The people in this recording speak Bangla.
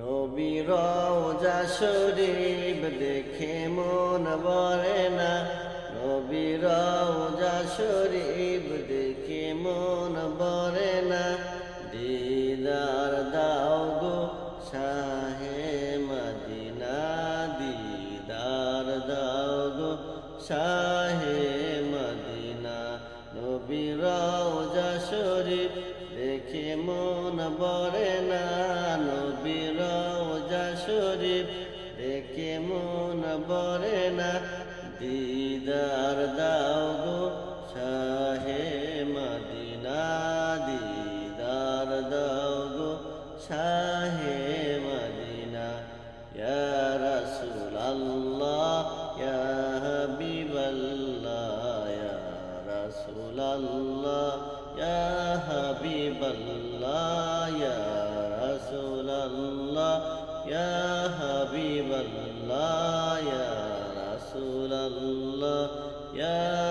নবীর শরীফ দেখে মন ভরে না। নবীর শরীফ দেখে মন ভরে না। দিদার দাও গো শাহে মদিনা, দিদার দাও গো শাহে মদিনা। নবীর শরীফ দেখে মন ভরে না। শরীফ, দেখে মন ভরে না। দিদার দাও গো শাহে মদিনা, দিদার দাও গো শাহে মদিনা। ইয়া রাসূলাল্লাহ, ইয়া হাবিবাল্লাহ, ইয়া রাসূলাল্লাহ, ইয়া হাবিবাল্লাহ রাসূলাল্লাহ ইয়া হাবিবাল্লাহ ইয়া রাসূলাল্লাহ ইয়া